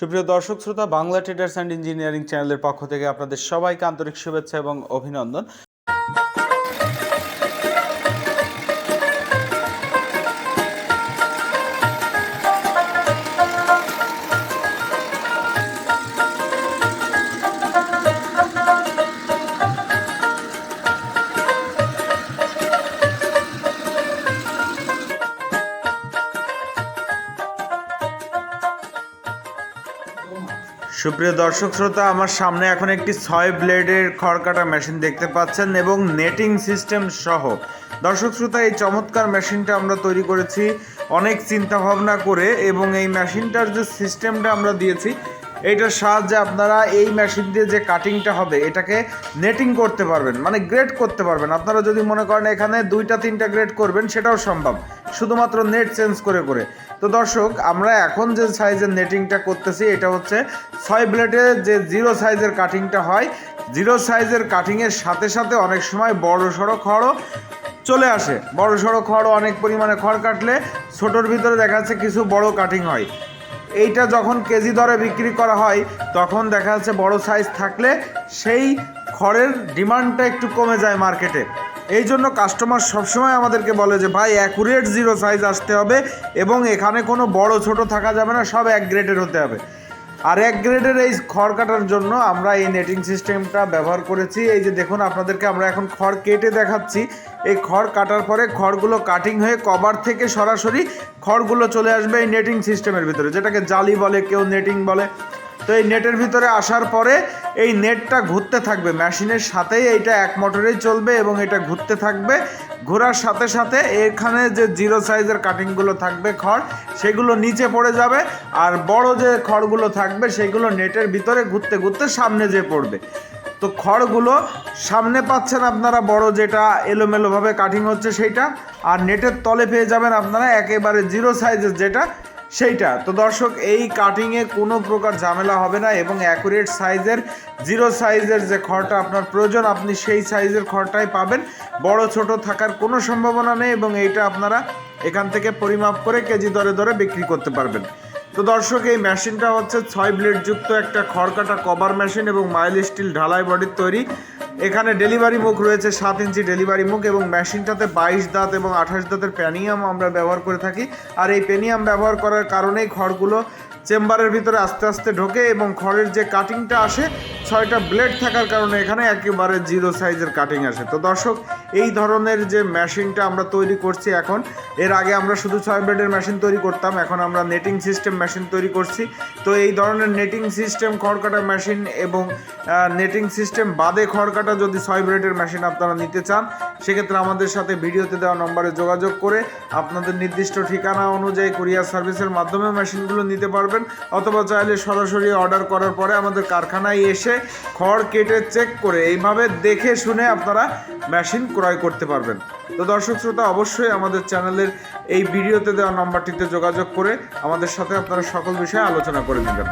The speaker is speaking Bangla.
সুপ্রিয় দর্শক, শ্রোতা, বাংলা ট্রেডার্স অ্যান্ড ইঞ্জিনিয়ারিং চ্যানেলের পক্ষ থেকে আপনাদের সবাইকে আন্তরিক শুভেচ্ছা এবং অভিনন্দন। সুপ্রিয় দর্শক শ্রোতা, আমার সামনে এখন একটি ছয় ব্লেডের খড় কাটা মেশিন দেখতে পাচ্ছেন এবং নেটিং সিস্টেম সহ। দর্শক শ্রোতা, এই চমৎকার মেশিনটা আমরা তৈরি করেছি অনেক চিন্তা ভাবনা করে এবং এই মেশিনটার যে সিস্টেমটা আমরা দিয়েছি এইটার সাহায্যে আপনারা এই মেশিন দিয়ে যে কাটিংটা হবে, এটাকে নেটিং করতে পারবেন মানে গ্রেড করতে পারবেন। আপনারা যদি মনে করেন এখানে দুইটা, তিনটা গ্রেড করবেন, সেটাও সম্ভব। শুধুমাত্র নেট চেঞ্জ করে করে। তো দর্শক, আমরা এখন যে সাইজের নেটিংটা করতেছি, এটা হচ্ছে ছয় ব্লেডে যে জিরো সাইজের কাটিংটা হয় জিরো সাইজের কাটিংয়ের সাথে সাথে অনেক সময় বড়, সড়ো খড়ও চলে আসে। বড়, সড়ো খড় অনেক পরিমাণে খড় কাটলে ছোটোর ভিতরে দেখা যাচ্ছে কিছু বড় কাটিং হয়। এইটা যখন কেজি দরে বিক্রি করা হয়, তখন দেখা যাচ্ছে বড় সাইজ থাকলে সেই খড়ের ডিমান্ডটা একটু কমে যায় মার্কেটে এই জন্য কাস্টমার সবসময় আমাদেরকে বলে যে, ভাই অ্যাকুরেট জিরো সাইজ আসতে হবে এবং এখানে কোনো বড় ছোট থাকা যাবে না, সব এক গ্রেডের হতে হবে। আর এক গ্রেডের এই খড় কাটার জন্য আমরা এই নেটিং সিস্টেমটা ব্যবহার করেছি। এই যে দেখুন, আপনাদেরকে আমরা এখন খড় কেটে দেখাচ্ছি। এই খড় কাটার পরে খড়গুলো কাটিং হয়ে কভার থেকে সরাসরি খড়গুলো চলে আসবে এই নেটিং সিস্টেমের ভিতরে, যেটাকে জালি বলে, কেউ নেটিং বলে। তো এই নেটের ভিতরে আসার পরে এই নেটটা ঘুরতে থাকবে। মেশিনের সাথেই এইটা এক মোটরেই চলবে এবং এটা ঘুরতে থাকবে। ঘোরার সাথে সাথে এখানে যে জিরো সাইজের কাটিংগুলো থাকবে খড়, সেগুলো নিচে পড়ে যাবে আর বড় যে খড়গুলো থাকবে সেগুলো নেটের ভিতরে ঘুরতে ঘুরতে সামনে যে পড়বে। তো খড়গুলো সামনে পাচ্ছেন আপনারা বড় যেটা এলোমেলোভাবে কাটিং হচ্ছে সেইটা, আর নেটের তলে পেয়ে যাবেন আপনারা একেবারে জিরো সাইজের যেটা সেইটা। তো দর্শক, এই কাটিংয়ে কোনো প্রকার ঝামেলা হবে না এবং অ্যাকুরেট সাইজের জিরো সাইজের যে খড়টা আপনার প্রয়োজন, আপনি সেই সাইজের খড়টাই পাবেন। বড়, ছোট থাকার কোনো সম্ভাবনা নেই এবং এইটা আপনারা এখান থেকে পরিমাপ করে কেজি দরে দরে বিক্রি করতে পারবেন। তো দর্শক, এই মেশিনটা হচ্ছে ছয় ব্লেডযুক্ত একটা খড় কাটা কভার মেশিন এবং মাইল স্টিল ঢালাই বডির তৈরি। এখানে ডেলিভারি মুখ রয়েছে সাত ইঞ্চি ডেলিভারি মুখ এবং মেশিনটাতে বাইশ দাঁত এবং আঠাশ দাঁতের প্যানিয়াম আমরা ব্যবহার করে থাকি। আর এই প্যানিয়াম ব্যবহার করার কারণেই খড়গুলো চেম্বারের ভিতরে আস্তে আস্তে ঢোকে এবং খড়ের যে কাটিংটা আসে, ছয়টা ব্লেড থাকার কারণে এখানে একেবারে জিরো সাইজের কাটিং আসে। তো দর্শক এই ধরনের যে মেশিনটা আমরা তৈরি করছি এখন, এর আগে আমরা শুধু ছয় ব্লেডের মেশিন তৈরি করতাম, এখন আমরা নেটিং সিস্টেম মেশিন তৈরি করছি। তো এই ধরনের নেটিং সিস্টেম খড় কাটা মেশিন এবং নেটিং সিস্টেম বাদে খড় কাটা যদি ছয় ব্লেডের মেশিন আপনারা নিতে চান, সেক্ষেত্রে আমাদের সাথে ভিডিওতে দেওয়া নম্বরে যোগাযোগ করে আপনাদের নির্দিষ্ট ঠিকানা অনুযায়ী কুরিয়ার সার্ভিসের মাধ্যমে মেশিনগুলো নিতে পারবেন, অথবা চাইলে সরাসরি অর্ডার করার পরে আমাদের কারখানায় এসে খড় কেটে চেক করে এইভাবে দেখে শুনে আপনারা মেশিন ক্রয় করতে পারবেন। তো দর্শক শ্রোতা, অবশ্যই আমাদের চ্যানেলের এই ভিডিওতে দেওয়া নম্বরটিতে যোগাযোগ করে আমাদের সাথে আপনারা সকল বিষয়ে আলোচনা করে নেবেন।